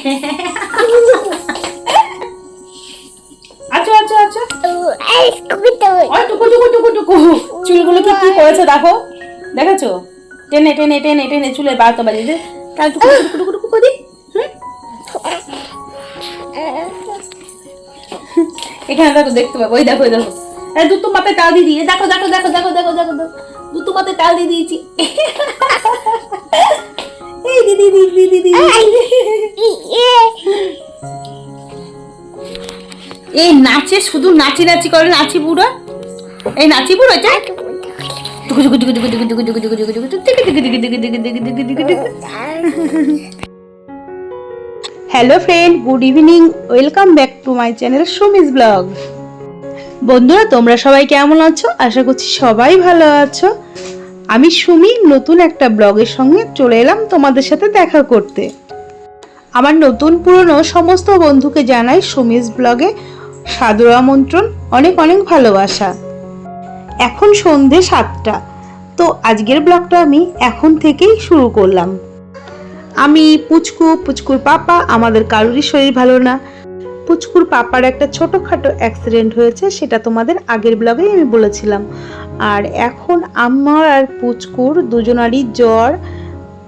আচ্ছা আচ্ছা আচ্ছা। ওই। টুকু টুকু টুকু টুকু। চুলগুলো কি কি করেছে দেখো। দেখেছ? টেনে টেনে টেনে টেনে চুলে বারোটা বাজে যে কাল টুকু টুকু টুকু টুকু করি? এখানে দেখো দেখতে পাবো। ওই দেখো ওই দেখো। এই দুটো মাথায় তাল দিয়ে দিয়ে দেখো দেখো দেখো দেখো দেখো দেখো দেখো। দুটো মাথায় তাল দিয়ে দিয়েছি। এই দিদি দিদি দিদি এই নাচে শুধু নাচি নাচি করে নাচি বুড়ো এই নাচি বুড়ো যা hello friend good evening welcome back to my channel Sumi's blog বন্ধুরা তোমরা সবাই কেমন আছো আশা করছি সবাই ভালো আছো আমি সুমি নতুন একটা ব্লগের সঙ্গে চলে এলাম তোমাদের সাথে দেখা করতে। আমার নতুন পুরনো সমস্ত বন্ধুকে জানাই সুমিস ব্লগে সাদর আমন্ত্রণ, অনেক অনেক ভালোবাসা। এখন সন্ধে সাতটা, তো আজকের ব্লগটা আমি এখন থেকেই শুরু করলাম। আমি পুচকু, পুচকুর পাপা, আমাদের কারোরই শরীর ভালো না। পুচকুর পাপার একটা ছোটোখাটো অ্যাক্সিডেন্ট হয়েছে সেটা তোমাদের আগের ব্লগেই আমি বলেছিলাম। আর এখন আমার আর পুচকুর দুজনারই জ্বর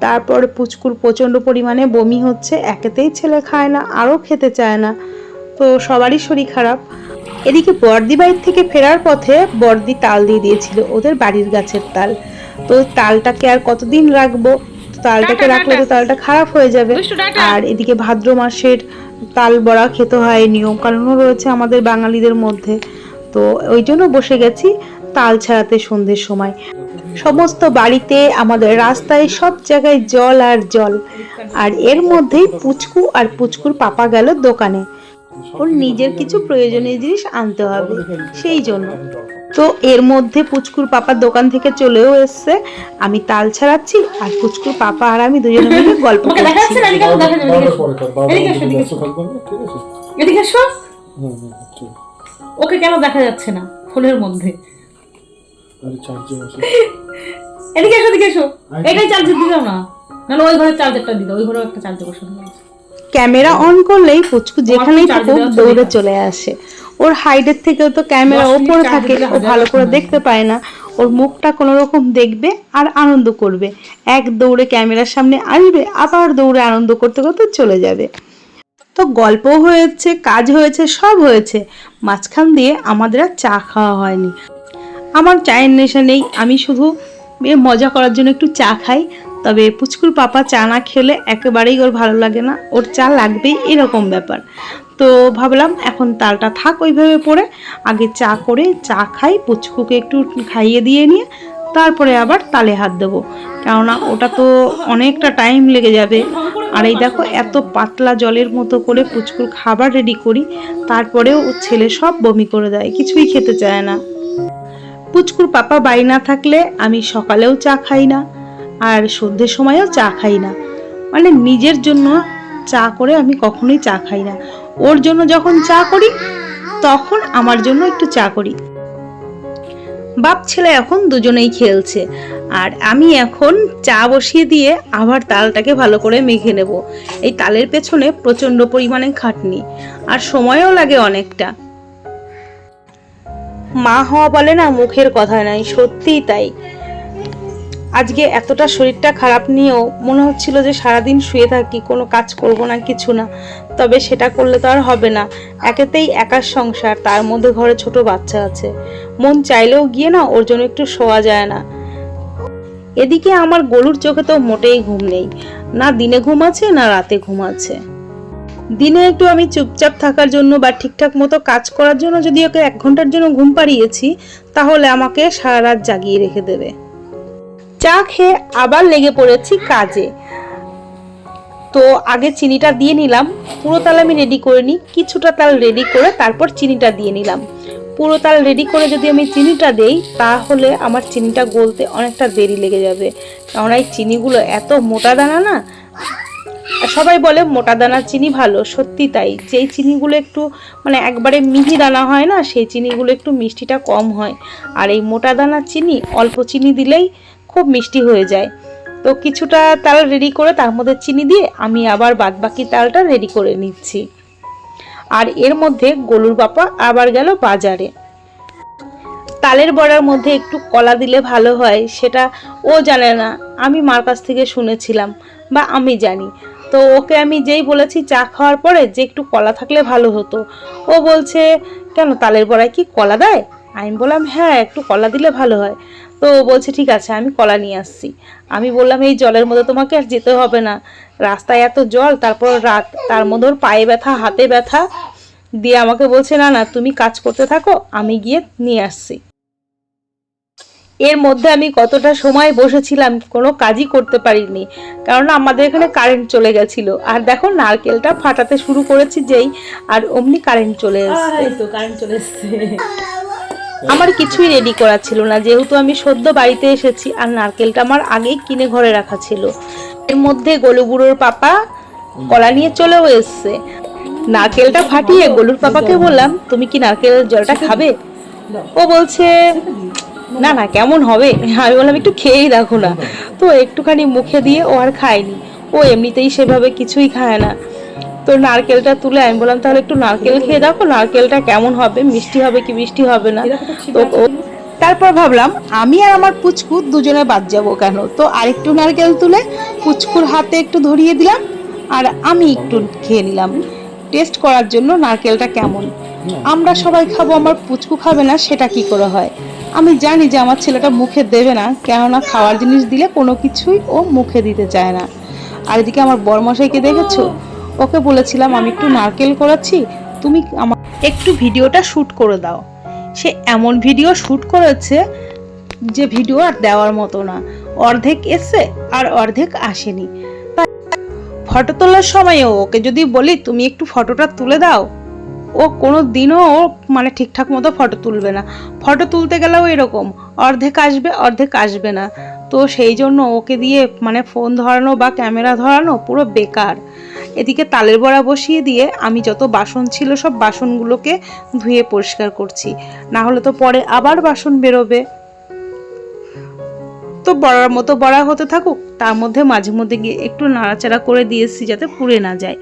তারপর পুচকুর প্রচণ্ড পরিমাণে বমি হচ্ছে একেতেই ছেলে খায় না আরও খেতে চায় না তো সবারই শরীর খারাপ। এদিকে বর্দি বাড়ির থেকে ফেরার পথে বর্দি তাল দিয়ে দিয়েছিল ওদের বাড়ির গাছের তাল। তো তালটাকে আর কতদিন রাখব? তালটাকে রাখলে তো তালটা খারাপ হয়ে যাবে। আর এদিকে ভাদ্র মাসের তাল বড়া খেতে হয়, নিয়ম কারণও রয়েছে আমাদের বাঙালিদের মধ্যে। তো ওই জন্য বসে গেছি তাল ছাড়াতে সন্ধ্যের সময়। সমস্ত বাড়িতে আমাদের রাস্তায় সব জায়গায় জল আর জল। আর এর মধ্যেই পুচকু আর পুচকুর পাপা গেল দোকানে। ওর নিজের কিছু প্রয়োজনীয় জিনিস আনতে হবে সেই জন্য। তো এর মধ্যে পুচকুর পাপার দোকান থেকে চলেও এসছে। আমি তাল ছাড়াচ্ছি আর পুচকুর পাপা আর আমি দুজনে মিলে গল্প করছি। ওকে কেন দেখা যাচ্ছে না ফোনের মধ্যে? আরে চার্জে বসে। এদিকে এসো এদিকে এসো এটাই চার্জার দিও না। নাহলে ওই ঘরের চার্জারটা দিও ওই ঘরেও একটা চার্জার বসানো আছে ক্যামেরা অন করলেই পুচকু যেখানেই থাকুক দৌড়ে চলে আসে। ওর হাইডের থেকেও তো ক্যামেরা ওপরে থাকে ও ভালো করে দেখতে পায় না। ওর মুখটা কোনো রকম দেখবে আর আনন্দ করবে। এক দৌড়ে ক্যামেরার সামনে আসবে আবার দৌড়ে আনন্দ করতে করতে চলে যাবে। তো গল্প হয়েছে কাজ হয়েছে সব হয়েছে। মাঝখান দিয়ে আমাদের আর চা খাওয়া হয়নি। আমার চায়ের নেশা নেই আমি শুধু মজা করার জন্য একটু চা খাই। তবে পুচকুর পাপা চা না খেলে একেবারেই ওর ভালো লাগে না। ওর চা লাগবেই এরকম ব্যাপার। তো ভাবলাম এখন তালটা থাক ওইভাবে পড়ে আগে চা করে চা খাই, পুচকুকে একটু খাইয়ে দিয়ে নিয়ে, তারপরে আবার তালে হাত দেবো। কেননা ওটা তো অনেকটা টাইম লেগে যাবে। আর এই দেখো এত পাতলা জলের মতো করে পুচকুর খাবার রেডি করি, তারপরেও ছেলে সব বমি করে দেয়, কিছুই খেতে চায় না। পুচকুর পাপা বাড়ি না থাকলে আমি সকালেও চা খাই না। আর সন্ধ্যের সময়ও চা খাই না। মানে নিজের জন্য চা করে আমি কখনোই চা খাই না। ওর জন্য যখন চা করি, তখন আমার জন্য একটু চা করি। বাপ ছেলে এখন দুজনেই খেলছে। আর আমি এখন চা বসিয়ে দিয়ে আবার তালটাকে ভালো করে মেখে নেব। এই তালের পেছনে প্রচণ্ড পরিমাণে খাটনি। আর সময়ও লাগে অনেকটা। মা হওয়া বলে না মুখের কথা নাই, সত্যিই তাই। আজকে এতটা শরীরটা খারাপ নিয়েও মনে হচ্ছিল যে সারাদিন শুয়ে থাকি, কোনো কাজ করব না, কিছু না। তবে সেটা করলে তো আর হবে না। একেতেই একার সংসার, তার মধ্যে ঘরে ছোট বাচ্চা আছে। মন চাইলেও গিয়ে না ওর জন্য একটু শোয়া যায় না। এদিকে আমার গরুর চোখে তো মোটেই ঘুম নেই। না দিনে ঘুম আছে, না রাতে ঘুম আছে। দিনে একটু আমি চুপচাপ থাকার জন্য বা ঠিকঠাক মতো কাজ করার জন্য যদি ওকে এক ঘণ্টার জন্য ঘুম পাড়িয়েছি, তাহলে আমাকে সারা রাত জাগিয়ে রেখে দেবে। চা খেয়ে আবার লেগে পড়েছি কাজে। তো আগে চিনিটা দিয়ে নিলাম। পুরো তাল আমি রেডি করে নিই। কিছুটা তাল রেডি করে তারপর চিনিটা দিয়ে নিলাম। পুরো তাল রেডি করে যদি আমি চিনিটা দেই, তাহলে আমার চিনিটা গলতে অনেকটা দেরি লেগে যাবে। কারণ এই চিনিগুলো এত মোটা দানা না সবাই বলে মোটা দানার চিনি ভালো, সত্যি তাই। যেই চিনিগুলো একটু মানে একবারে মিহি দানা হয় না, সেই চিনিগুলো একটু মিষ্টিটা কম হয়। আর এই মোটা দানার চিনি অল্প চিনি দিলেই খুব মিষ্টি হয়ে যায়। তো কিছুটা তাল রেডি করে তার মধ্যে চিনি দিয়ে আমি আবার বাদবাকি তালটা রেডি করে নিচ্ছি। আর এর মধ্যে গলুর বাপা আবার গেল বাজারে। তালের বড়ার মধ্যে একটু কলা দিলে ভালো হয়, সেটা ও জানে না। আমি মার কাছ থেকে শুনেছিলাম বা আমি জানি। তো ওকে আমি যেই বলেছি চা খাওয়ার পরে যে একটু কলা থাকলে ভালো হতো। ও বলছে, কেন তালের বড়ায় কি কলা দেয়? আমি বললাম হ্যাঁ একটু কলা দিলে ভালো হয়। তো বলছে, ঠিক আছে, আমি কলা নিয়ে আসছি। আমি বললাম, এই জলের মধ্যে তোমাকে আর যেতে হবে না। রাস্তায় এত জল, তারপর রাত, তার মধ্যে ওর পায়ে ব্যথা, হাতে ব্যথা দিয়ে আমাকে বলছে, না না, তুমি কাজ করতে থাকো, আমি গিয়ে নিয়ে আসছি। এর মধ্যে আমি কতটা সময় বসেছিলাম, কোনো কাজই করতে পারিনি। কারণ আমাদের এখানে কারেন্ট চলে গেছিল। আর দেখো, নারকেলটা ফাটাতে শুরু করেছি যেই, আর অমনি কারেন্ট চলে এসেছে। তো কারেন্ট চলে এসছে। আমার কিছুই রেডি করা ছিল না। যেহেতু আমি সদ্য বাড়িতে এসেছি আর নারকেলটা আমার আগেই কিনে ঘরে রাখা ছিল। এর মধ্যে গলু বুড়োর পাপা কলা নিয়ে চলেও এসছে। নারকেলটা ফাটিয়ে গলুর পাপাকে বললাম, তুমি কি নারকেল জলটা খাবে? ও বলছে, না না, কেমন হবে? আমি বললাম, একটু খেয়েই দেখো না। তো একটুখানি মুখে দিয়ে ও আর খায়নি। ও এমনিতেই সেভাবে কিছুই খায় না। তো নারকেলটা তুলে আমি বললাম তাহলে একটু নারকেল খেয়ে দেখো নারকেলটা কেমন হবে মিষ্টি হবে কি মিষ্টি হবে না? তো তারপর ভাবলাম আমি আর আমার পুচকু দুজনে বাদ যাব কেন? তো আরেকটু নারকেল তুলে পুচকুর হাতে একটু ধরিয়ে দিলাম আর আমি একটু খেয়ে নিলাম। টেস্ট করার জন্য নারকেলটা কেমন? আমরা সবাই খাব আমার পুচকু খাবে না সেটা কি করে হয়? আমি জানি যে আমার ছেলেটা মুখে দেবে না কেননা খাওয়ার জিনিস দিলে কোনো কিছুই ও মুখে দিতে চায় না। আর এদিকে আমার বরমশাইকে দেখেছ? ওকে বলেছিলাম, আমি একটু নারকেল করাচ্ছি, তুমি আমার একটু ভিডিওটা শ্যুট করে দাও। সে এমন ভিডিও শ্যুট করেছে যে ভিডিও আর দেওয়ার মতো না। অর্ধেক এসে আর অর্ধেক আসেনি। ফটো তোলার সময়ও ওকে যদি বলি, তুমি একটু ফটোটা তুলে দাও। ও কোনো দিনও ও মানে ঠিকঠাক মতো ফটো তুলবে না। ফটো তুলতে গেলেও এরকম, অর্ধেক আসবে অর্ধেক আসবে না। তো সেই জন্য ওকে দিয়ে মানে ফোন ধরানো বা ক্যামেরা ধরানো পুরো বেকার। এদিকে তালের বড়া বসিয়ে দিয়ে আমি যত বাসন ছিল সব বাসনগুলোকে ধুয়ে পরিষ্কার করছি। না হলে তো পরে আবার বাসন বেরোবে। তো বড়ার মতো বড়া হতে থাকুক, তার মধ্যে মাঝে মধ্যে গিয়ে একটু নাড়াচাড়া করে দিয়েছি যাতে পুড়ে না যায়।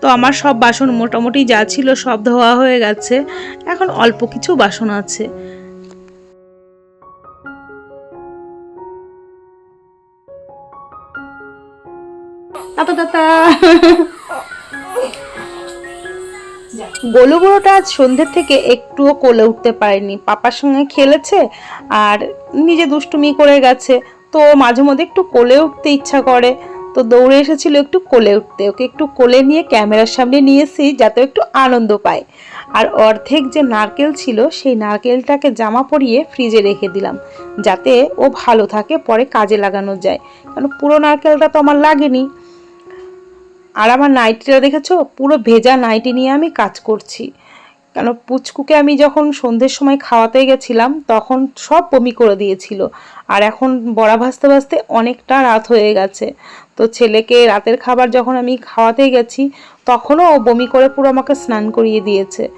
তো আমার সব বাসন মোটামুটি যা ছিল সব ধোয়া হয়ে গেছে। এখন অল্প কিছু বাসন আছে। তাতা গোলু বড়োটা আজ সন্ধ্যের থেকে একটুও কোলে উঠতে পারেনি। পাপার সঙ্গে খেলেছে আর নিজে দুষ্টুমি করে গেছে। তো মাঝে মধ্যে একটু কোলে উঠতে ইচ্ছা করে। তো দৌড়ে এসেছিল একটু কোলে উঠতে। ওকে একটু কোলে নিয়ে ক্যামেরার সামনে নিয়েছি যাতে একটু আনন্দ পায়। আর অর্ধেক যে নারকেল ছিল, সেই নারকেলটাকে জামা পরিয়ে ফ্রিজে রেখে দিলাম। যাতে ও ভালো থাকে, পরে কাজে লাগানো যায়। কারণ পুরো নারকেলটা তো আমার লাগেনি। আর আমার নাইটিটা দেখেছ? পুরো ভেজা নাইটি নিয়ে আমি কাজ করছি। কেন, পুচকুকে আমি যখন সন্ধ্যের সময় খাওয়াতে গেছিলাম, তখন সব বমি করে দিয়েছিল। আর এখন বড়া ভাজতে ভাজতে অনেকটা রাত হয়ে গেছে। তো ছেলেকে রাতের খাবার যখন আমি খাওয়াতে গেছি, তখনও ও বমি করে পুরো আমাকে স্নান করিয়ে দিয়েছে।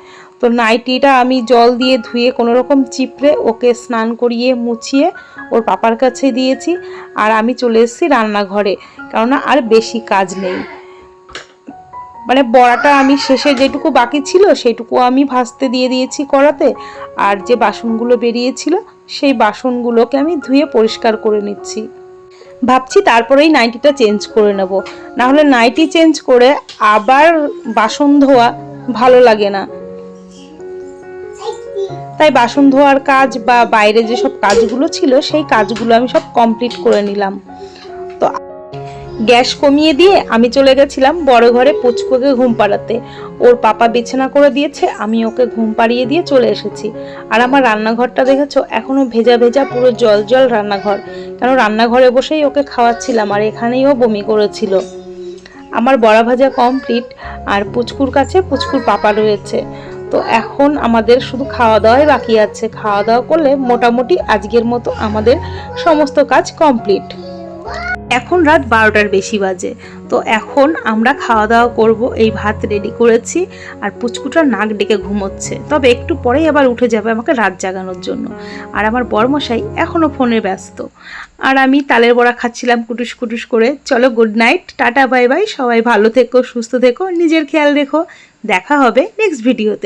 তো নাইটিটা আমি জল দিয়ে ধুয়ে কোনো রকম চিপড়ে ওকে স্নান করিয়ে মুছিয়ে ওর পাপার কাছে দিয়েছি। আর আমি চলে এসেছি রান্নাঘরে। কেননা, আর বেশি কাজ নেই। মানে বড়াটা আমি শেষে যেটুকু বাকি ছিল সেটুকু আমি ভাজতে দিয়ে দিয়েছি কড়াতে। আর যে বাসনগুলো বেরিয়েছিল সেই বাসনগুলোকে আমি ধুয়ে পরিষ্কার করে নিচ্ছি। ভাবছি তারপরেই নাইটিটা চেঞ্জ করে নেব। না হলে নাইটি চেঞ্জ করে আবার বাসন ধোয়া ভালো লাগে না। তাই বাসন ধোয়ার কাজ বা বাইরে যেসব কাজগুলো ছিল সেই কাজগুলো আমি সব কমপ্লিট করে নিলাম। তো গ্যাস কমিয়ে দিয়ে আমি চলে গেছিলাম বড় ঘরে পুচকুকে ঘুম পাড়াতে। ওর পাপা বিছানা করে দিয়েছে, আমি ওকে ঘুম পাড়িয়ে দিয়ে চলে এসেছি। আর আমার রান্নাঘরটা দেখেছ? এখনও ভেজা ভেজা পুরো জল জল রান্নাঘর। কেন রান্নাঘরে বসেই ওকে খাওয়াচ্ছিলাম আর এখানেই ও বমি করেছিল। আমার বড়া ভাজা কমপ্লিট আর পুচকুর কাছে পুচকুর পাপা রয়েছে। তো এখন আমাদের শুধু খাওয়া দাওয়াই বাকি আছে। খাওয়া দাওয়া করলে মোটামুটি আজকের মতো আমাদের সমস্ত কাজ কমপ্লিট এখন রাত বারোটার বেশি বাজে। তো এখন আমরা খাওয়া দাওয়া করব, এই ভাত রেডি করেছি আর পুচকুটার নাক ডেকে ঘুমোচ্ছে। তবে একটু পরেই আবার উঠে যাবে আমাকে রাত জাগানোর জন্য। আর আমার বরমশাই এখনও ফোনে ব্যস্ত। আর আমি তালের বড়া খাচ্ছিলাম কুটুস কুটুস করে। চলো good night tata bye bye সবাই ভালো থেকো, সুস্থ থেকো, নিজের খেয়াল রেখো। দেখা হবে নেক্সট ভিডিওতে